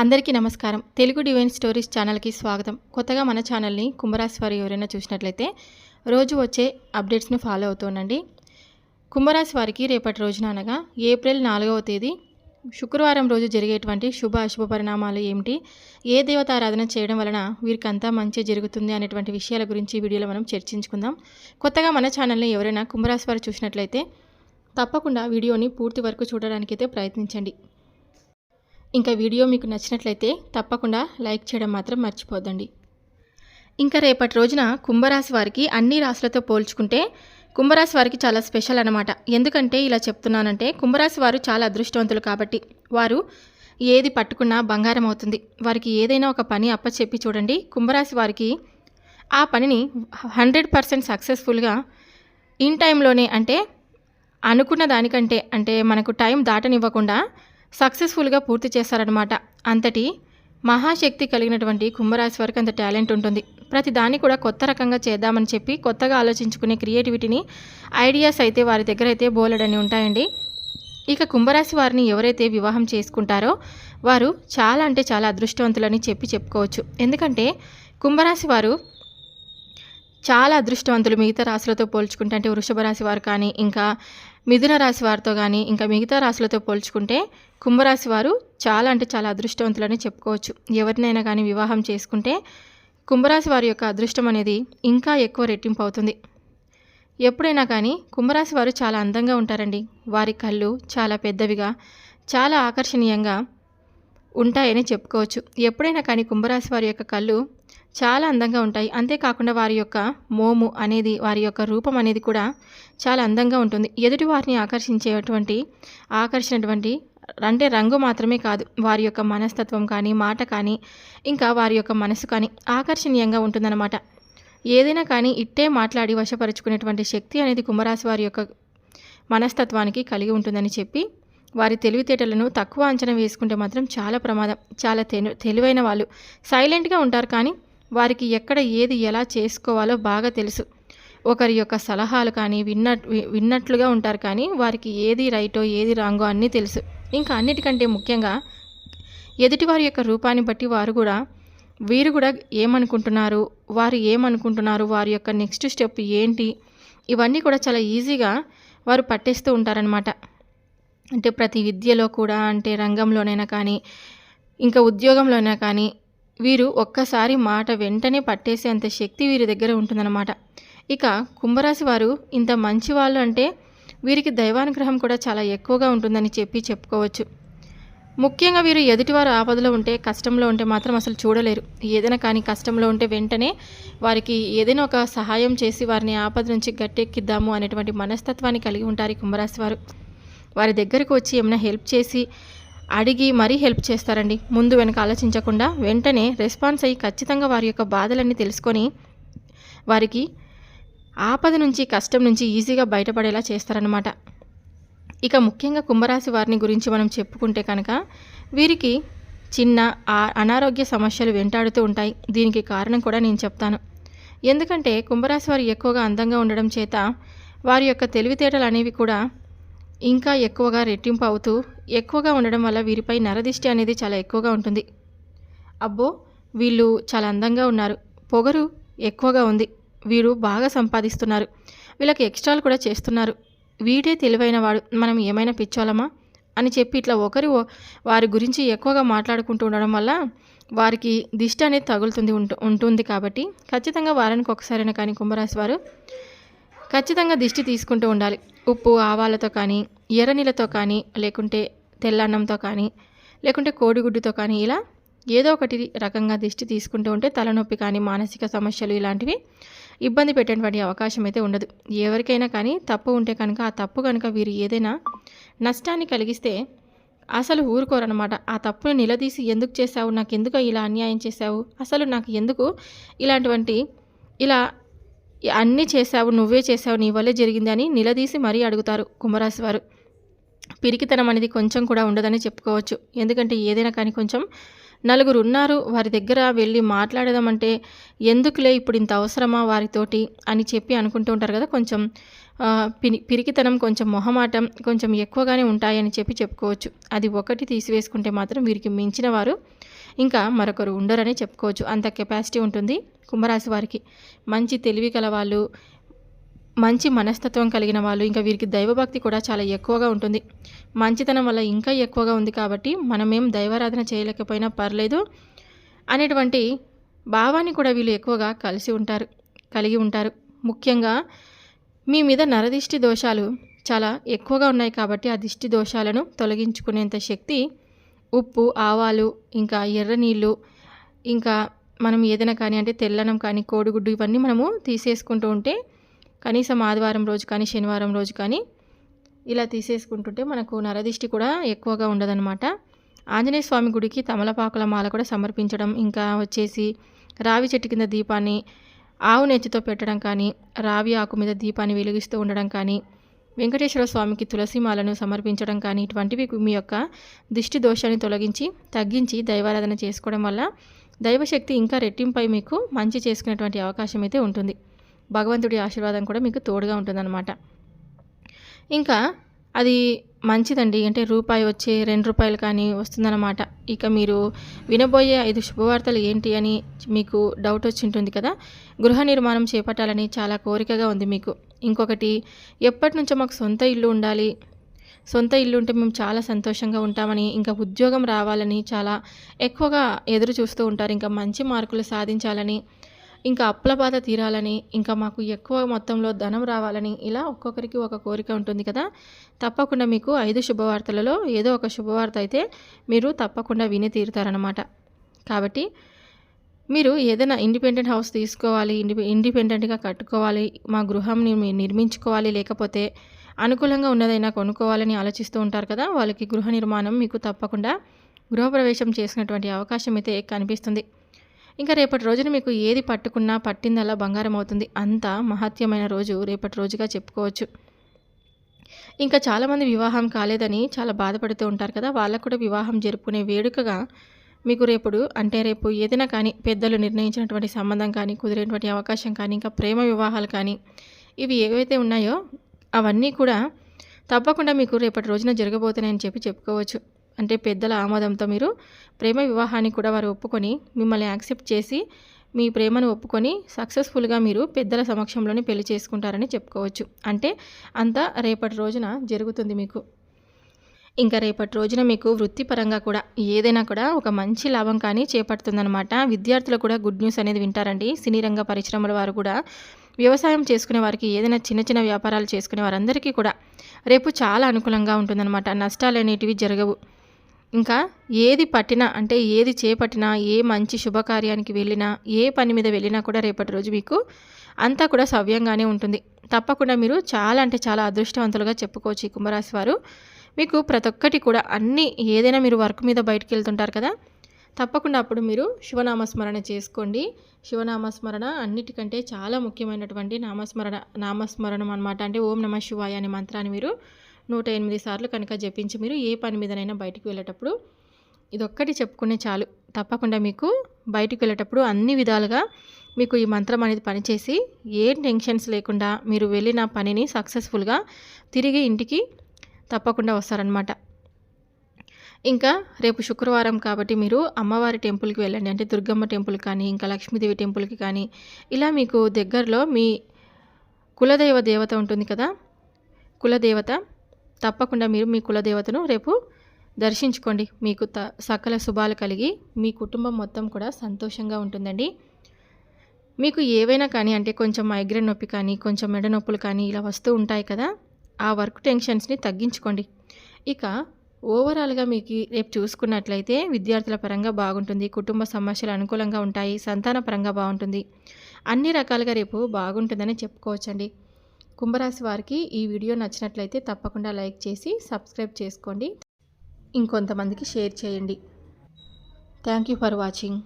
అందరికీ నమస్కారం. Telugu divine stories ఛానల్కి స్వాగతం. కొత్తగా మన ఛానల్ని కుంభరాశి వారు ఎవరైనా చూసినట్లయితే రోజు వచ్చే అప్డేట్స్ను ఫాలో అవుతుండండి. కుంభరాశి వారికి రేపటి రోజున అనగా ఏప్రిల్ నాలుగవ తేదీ శుక్రవారం రోజు జరిగేటువంటి శుభ అశుభ పరిణామాలు ఏమిటి? ఏ దేవత ఆరాధన చేయడం వలన వీరికంతా మంచి జరుగుతుంది అనేటువంటి విషయాల గురించి వీడియోలో మనం చర్చించుకుందాం. కొత్తగా మన ఛానల్ని ఎవరైనా కుంభరాశి వారు చూసినట్లయితే తప్పకుండా వీడియోని పూర్తి వరకు చూడడానికైతే ప్రయత్నించండి. ఇంకా వీడియో మీకు నచ్చినట్లయితే తప్పకుండా లైక్ చేయడం మాత్రం మర్చిపోద్దండి. ఇంకా రేపటి రోజున కుంభరాశి వారికి అన్ని రాశులతో పోల్చుకుంటే కుంభరాశి వారికి చాలా స్పెషల్ అనమాట ఎందుకంటే ఇలా చెప్తున్నానంటే కుంభరాశి వారు చాలా అదృష్టవంతులు కాబట్టి వారు ఏది పట్టుకున్నా బంగారం అవుతుంది. వారికి ఏదైనా ఒక పని అప్పచెప్పి చూడండి. కుంభరాశి వారికి ఆ పనిని హండ్రెడ్ పర్సెంట్ సక్సెస్ఫుల్గా ఇన్ టైంలోనే అంటే అనుకున్న దానికంటే అంటే మనకు టైం దాటనివ్వకుండా సక్సెస్ఫుల్గా పూర్తి చేస్తారనమాట అంతటి మహాశక్తి కలిగినటువంటి కుంభరాశి వారికి అంత టాలెంట్ ఉంటుంది. ప్రతి దాన్ని కూడా కొత్త రకంగా చేద్దామని చెప్పి కొత్తగా ఆలోచించుకునే క్రియేటివిటీని ఐడియాస్ అయితే వారి దగ్గర అయితే బోలెడని ఉంటాయండి. ఇక కుంభరాశి వారిని ఎవరైతే వివాహం చేసుకుంటారో వారు చాలా అంటే చాలా అదృష్టవంతులని చెప్పి చెప్పుకోవచ్చు. ఎందుకంటే కుంభరాశి వారు చాలా అదృష్టవంతులు మిగతా రాశులతో పోల్చుకుంటే అంటే వృషభ రాశి వారు కానీ ఇంకా మిథున రాశి వారితో కానీ ఇంకా మిగతా రాశులతో పోల్చుకుంటే కుంభరాశి వారు చాలా అంటే చాలా అదృష్టవంతులని చెప్పుకోవచ్చు. ఎవరినైనా కానీ వివాహం చేసుకుంటే కుంభరాశి వారి యొక్క అదృష్టం అనేది ఇంకా ఎక్కువ రెట్టింపు అవుతుంది. ఎప్పుడైనా కానీ కుంభరాశి వారు చాలా అందంగా ఉంటారండి. వారి కళ్ళు చాలా పెద్దవిగా చాలా ఆకర్షణీయంగా ఉంటాయని చెప్పుకోవచ్చు. ఎప్పుడైనా కానీ కుంభరాశి వారి యొక్క కళ్ళు చాలా అందంగా ఉంటాయి. అంతేకాకుండా వారి యొక్క మోము అనేది వారి యొక్క రూపం అనేది కూడా చాలా అందంగా ఉంటుంది. ఎదుటి వారిని ఆకర్షించేటువంటి ఆకర్షించినటువంటి అంటే రంగు మాత్రమే కాదు. వారి యొక్క మనస్తత్వం కానీ మాట కానీ ఇంకా వారి యొక్క మనసు కానీ ఆకర్షణీయంగా ఉంటుందన్నమాట. ఏదైనా కానీ ఇట్టే మాట్లాడి వశపరుచుకునేటువంటి శక్తి అనేది కుంభరాశి వారి యొక్క మనస్తత్వానికి కలిగి ఉంటుందని చెప్పి వారి తెలివితేటలను తక్కువ అంచనా వేసుకుంటే మాత్రం చాలా ప్రమాదం. చాలా తెలు తెలివైన వాళ్ళు. సైలెంట్గా ఉంటారు కానీ వారికి ఎక్కడ ఏది ఎలా చేసుకోవాలో బాగా తెలుసు. ఒకరి యొక్క సలహాలు కానీ విన్న విన్నట్లుగా ఉంటారు కానీ వారికి ఏది రైటో ఏది రాంగో అన్నీ తెలుసు. ఇంకా అన్నిటికంటే ముఖ్యంగా ఎదుటివారి యొక్క రూపాన్ని బట్టి వారు కూడా వీరు కూడా ఏమనుకుంటున్నారు వారు ఏమనుకుంటున్నారు వారి యొక్క నెక్స్ట్ స్టెప్ ఏంటి ఇవన్నీ కూడా చాలా ఈజీగా వారు పట్టేస్తూ ఉంటారనమాట అంటే ప్రతి విద్యలో కూడా అంటే రంగంలోనైనా కానీ ఇంకా ఉద్యోగంలోనైనా కానీ వీరు ఒక్కసారి మాట వెంటనే పట్టేసేంత శక్తి వీరి దగ్గర ఉంటుందన్నమాట. ఇక కుంభరాశి వారు ఇంత మంచి వాళ్ళు అంటే వీరికి దైవానుగ్రహం కూడా చాలా ఎక్కువగా ఉంటుందని చెప్పి చెప్పుకోవచ్చు. ముఖ్యంగా వీరు ఎదుటివారు ఆపదలో ఉంటే కష్టంలో ఉంటే మాత్రం అసలు చూడలేరు. ఏదైనా కానీ కష్టంలో ఉంటే వెంటనే వారికి ఏదైనా ఒక సహాయం చేసి వారిని ఆపద నుంచి గట్టెక్కిద్దాము అనేటువంటి మనస్తత్వాన్ని కలిగి ఉంటారు ఈ కుంభరాశి వారు. వారి దగ్గరకు వచ్చి ఏమైనా హెల్ప్ చేసి అడిగి మరీ హెల్ప్ చేస్తారండి. ముందు వెనక ఆలోచించకుండా వెంటనే రెస్పాన్స్ అయ్యి ఖచ్చితంగా వారి యొక్క బాధలన్నీ తెలుసుకొని వారికి ఆపద నుంచి కష్టం నుంచి ఈజీగా బయటపడేలా చేస్తారనమాట ఇక ముఖ్యంగా కుంభరాశి వారిని గురించి మనం చెప్పుకుంటే కనుక వీరికి చిన్న ఆ- అనారోగ్య సమస్యలు వెంటాడుతూ ఉంటాయి. దీనికి కారణం కూడా నేను చెప్తాను. ఎందుకంటే కుంభరాశి వారు ఎక్కువగా అందంగా ఉండడం చేత వారి యొక్క తెలివితేటలు అనేవి కూడా ఇంకా ఎక్కువగా రెట్టింపు అవుతూ ఎక్కువగా ఉండడం వల్ల వీరిపై నరదిష్టి అనేది చాలా ఎక్కువగా ఉంటుంది. అబ్బో వీళ్ళు చాలా అందంగా ఉన్నారు. పొగరు ఎక్కువగా ఉంది. వీరు బాగా సంపాదిస్తున్నారు. వీళ్ళకి ఎక్స్ట్రాలు కూడా చేస్తున్నారు. వీడే తెలివైన వాడు. మనం ఏమైనా పిచ్చోలమా అని చెప్పి ఇట్లా ఒకరి వారి గురించి ఎక్కువగా మాట్లాడుకుంటూ ఉండడం వల్ల వారికి దిష్టి అనేది తగులుతుంది ఉంటుంది కాబట్టి ఖచ్చితంగా వారానికి ఒకసారైనా కానీ కుంభరాశి వారు ఖచ్చితంగా దిష్టి తీసుకుంటూ ఉండాలి. ఉప్పు ఆవాలతో కానీ ఎర్రనీళ్ళతో కానీ లేకుంటే తెల్లన్నంతో కానీ లేకుంటే కోడిగుడ్డుతో కానీ ఇలా ఏదో ఒకటి రకంగా దిష్టి తీసుకుంటూ ఉంటే తలనొప్పి కానీ మానసిక సమస్యలు ఇలాంటివి ఇబ్బంది పెట్టేటువంటి అవకాశం అయితే ఉండదు. ఎవరికైనా కానీ తప్పు ఉంటే కనుక ఆ తప్పు కనుక వీరు ఏదైనా నష్టాన్ని కలిగిస్తే అసలు ఊరుకోరనమాట ఆ తప్పును నిలదీసి ఎందుకు చేశావు? నాకు ఎందుకు ఇలా అన్యాయం చేశావు? అసలు నాకు ఎందుకు ఇలాంటివంటి ఇలా అన్నీ చేశావు నువ్వే చేశావు నీ వల్లే జరిగింది అని నిలదీసి మరీ అడుగుతారు కుంభరాశి వారు. పిరికితనం అనేది కొంచెం కూడా ఉండదని చెప్పుకోవచ్చు. ఎందుకంటే ఏదైనా కానీ కొంచెం నలుగురు ఉన్నారు వారి దగ్గర వెళ్ళి మాట్లాడదామంటే ఎందుకులే ఇప్పుడు ఇంత అవసరమా వారితోటి అని చెప్పి అనుకుంటూ ఉంటారు కదా కొంచెం. పిరి పిరికితనం కొంచెం మొహమాటం కొంచెం ఎక్కువగానే ఉంటాయని చెప్పి చెప్పుకోవచ్చు. అది ఒకటి తీసివేసుకుంటే మాత్రం వీరికి మించిన వారు ఇంకా మరొకరు ఉండరని చెప్పుకోవచ్చు. అంత కెపాసిటీ ఉంటుంది కుంభరాశి వారికి. మంచి తెలివి గల వాళ్ళు మంచి మనస్తత్వం కలిగిన వాళ్ళు ఇంకా వీరికి దైవభక్తి కూడా చాలా ఎక్కువగా ఉంటుంది. మంచితనం వల్ల ఇంకా ఎక్కువగా ఉంది కాబట్టి మనమేం దైవారాధన చేయలేకపోయినా పర్లేదు అనేటువంటి భావాన్ని కూడా వీళ్ళు ఎక్కువగా కలిసి ఉంటారు కలిగి ఉంటారు. ముఖ్యంగా మీ మీద నరదిష్టి దోషాలు చాలా ఎక్కువగా ఉన్నాయి కాబట్టి ఆ దిష్టి దోషాలను తొలగించుకునేంత శక్తి ఉప్పు ఆవాలు ఇంకా ఎర్ర నీళ్ళు ఇంకా మనం ఏదైనా కానీ అంటే తెల్లనం కానీ కోడిగుడ్డు ఇవన్నీ మనము తీసేసుకుంటూ ఉంటే కనీసం ఆదివారం రోజు కానీ శనివారం రోజు కానీ ఇలా తీసేసుకుంటుంటే మనకు నరదిష్టి కూడా ఎక్కువగా ఉండదన్నమాట. ఆంజనేయ స్వామి గుడికి తమలపాకుల మాల కూడా సమర్పించడం ఇంకా వచ్చేసి రావి చెట్టు కింద దీపాన్ని ఆవు నెత్తితో పెట్టడం కానీ రావి ఆకు మీద దీపాన్ని వెలిగిస్తూ ఉండడం కానీ వెంకటేశ్వర స్వామికి తులసిమాలను సమర్పించడం కానీ ఇటువంటివి మీ యొక్క దిష్టి దోషాన్ని తొలగించి తగ్గించి దైవారాధన చేసుకోవడం వల్ల దైవశక్తి ఇంకా రెట్టింపై మీకు మంచి చేసుకునేటువంటి అవకాశం అయితే ఉంటుంది. భగవంతుడి ఆశీర్వాదం కూడా మీకు తోడుగా ఉంటుందన్నమాట. ఇంకా అది మంచిదండి. అంటే రూపాయి వచ్చే రెండు రూపాయలు కానీ వస్తుందన్నమాట. ఇక మీరు వినబోయే ఐదు శుభవార్తలు ఏంటి అని మీకు డౌట్ వచ్చి ఉంటుంది కదా? గృహ నిర్మాణం చేపట్టాలని చాలా కోరికగా ఉంది మీకు. ఇంకొకటి ఎప్పటి నుంచో మాకు సొంత ఇల్లు ఉండాలి. సొంత ఇల్లు ఉంటే మేము చాలా సంతోషంగా ఉంటామని ఇంకా ఉద్యోగం రావాలని చాలా ఎక్కువగా ఎదురు చూస్తూ ఉంటారు. ఇంకా మంచి మార్కులు సాధించాలని ఇంకా అప్పుల బాధ తీరాలని ఇంకా మాకు ఎక్కువ మొత్తంలో ధనం రావాలని ఇలా ఒక్కొక్కరికి ఒక కోరిక ఉంటుంది కదా. తప్పకుండా మీకు ఐదు శుభవార్తలలో ఏదో ఒక శుభవార్త అయితే మీరు తప్పకుండా విని తీరుతారనమాట కాబట్టి మీరు ఏదైనా ఇండిపెండెంట్ హౌస్ తీసుకోవాలి ఇండి ఇండిపెండెంట్గా కట్టుకోవాలి మా గృహంని నిర్మించుకోవాలి లేకపోతే అనుకూలంగా ఉన్నదైనా కొనుక్కోవాలని ఆలోచిస్తూ ఉంటారు కదా వాళ్ళకి గృహ నిర్మాణం మీకు తప్పకుండా గృహప్రవేశం చేసినటువంటి అవకాశం అయితే కనిపిస్తుంది. ఇంకా రేపటి రోజున మీకు ఏది పట్టుకున్నా పట్టిందలా బంగారం అవుతుంది. అంత మహత్యమైన రోజు రేపటి రోజుగా చెప్పుకోవచ్చు. ఇంకా చాలామంది వివాహం కాలేదని చాలా బాధపడుతూ ఉంటారు కదా వాళ్ళకు కూడా వివాహం జరుపుకునే వేడుకగా మీకు రేపుడు అంటే రేపు ఏదైనా కానీ పెద్దలు నిర్ణయించినటువంటి సంబంధం కానీ కుదిరేటువంటి అవకాశం కానీ ఇంకా ప్రేమ వివాహాలు కానీ ఇవి ఏవైతే ఉన్నాయో అవన్నీ కూడా తప్పకుండా మీకు రేపటి రోజున జరగబోతున్నాయని చెప్పి చెప్పుకోవచ్చు. అంటే పెద్దల ఆమోదంతో మీరు ప్రేమ వివాహాన్ని కూడా వారు ఒప్పుకొని మిమ్మల్ని యాక్సెప్ట్ చేసి మీ ప్రేమను ఒప్పుకొని సక్సెస్ఫుల్గా మీరు పెద్దల సమక్షంలోనే పెళ్ళి చేసుకుంటారని చెప్పుకోవచ్చు. అంటే అంతా రేపటి రోజున జరుగుతుంది మీకు. ఇంకా రేపటి రోజున మీకు వృత్తిపరంగా కూడా ఏదైనా కూడా ఒక మంచి లాభం కానీ చేపడుతుందనమాట విద్యార్థులు కూడా గుడ్ న్యూస్ అనేది వింటారండి. సినీ రంగ పరిశ్రమల వారు కూడా వ్యవసాయం చేసుకునే వారికి ఏదైనా చిన్న చిన్న వ్యాపారాలు చేసుకునే వారందరికీ కూడా రేపు చాలా అనుకూలంగా ఉంటుందన్నమాట. నష్టాలు అనేటివి జరగవు. ఇంకా ఏది పట్టినా అంటే ఏది చేపట్టినా ఏ మంచి శుభకార్యానికి వెళ్ళినా ఏ పని మీద వెళ్ళినా కూడా రేపటి రోజు మీకు అంతా కూడా సవ్యంగానే ఉంటుంది. తప్పకుండా మీరు చాలా అంటే చాలా అదృష్టవంతులుగా చెప్పుకోవచ్చు ఈ కుంభరాశి వారు. మీకు ప్రతి ఒక్కటి కూడా అన్నీ ఏదైనా మీరు వర్క్ మీద బయటకు వెళ్తుంటారు కదా తప్పకుండా అప్పుడు మీరు శివనామస్మరణ చేసుకోండి. శివనామస్మరణ అన్నిటికంటే చాలా ముఖ్యమైనటువంటి నామస్మరణ నామస్మరణం అనమాట అంటే ఓం నమ శివాయ అనే మంత్రాన్ని మీరు నూట ఎనిమిది సార్లు కనుక జపించి మీరు ఏ పని మీదనైనా బయటికి వెళ్ళేటప్పుడు ఇదొక్కటి చెప్పుకునే చాలు. తప్పకుండా మీకు బయటికి వెళ్ళేటప్పుడు అన్ని విధాలుగా మీకు ఈ మంత్రం అనేది పనిచేసి ఏ టెన్షన్స్ లేకుండా మీరు వెళ్ళిన పనిని సక్సెస్ఫుల్గా తిరిగి ఇంటికి తప్పకుండా వస్తారనమాట ఇంకా రేపు శుక్రవారం కాబట్టి మీరు అమ్మవారి టెంపుల్కి వెళ్ళండి. అంటే దుర్గమ్మ టెంపుల్ కానీ ఇంకా లక్ష్మీదేవి టెంపుల్కి కానీ ఇలా మీకు దగ్గరలో మీ కులదైవ దేవత ఉంటుంది కదా? కులదేవత తప్పకుండా మీరు మీ కులదేవతను రేపు దర్శించుకోండి. మీకు త సకల శుభాలు కలిగి మీ కుటుంబం మొత్తం కూడా సంతోషంగా ఉంటుందండి. మీకు ఏవైనా కానీ అంటే కొంచెం మైగ్రేన్ నొప్పి కానీ కొంచెం మెడ నొప్పులు కానీ ఇలా వస్తూ ఉంటాయి కదా? ఆ వర్క్ టెన్షన్స్ని తగ్గించుకోండి. ఇక ఓవరాల్గా మీకు రేపు చూసుకున్నట్లయితే విద్యార్థుల పరంగా బాగుంటుంది కుటుంబ సమస్యలు అనుకూలంగా ఉంటాయి సంతాన పరంగా బాగుంటుంది. అన్ని రకాలుగా రేపు బాగుంటుందని చెప్పుకోవచ్చండి. కుంభరాశి వారికి ఈ వీడియో నచ్చినట్లయితే తప్పకుండా లైక్ చేసి సబ్స్క్రైబ్ చేసుకోండి. ఇంకొంతమందికి షేర్ చేయండి. Thank you for watching.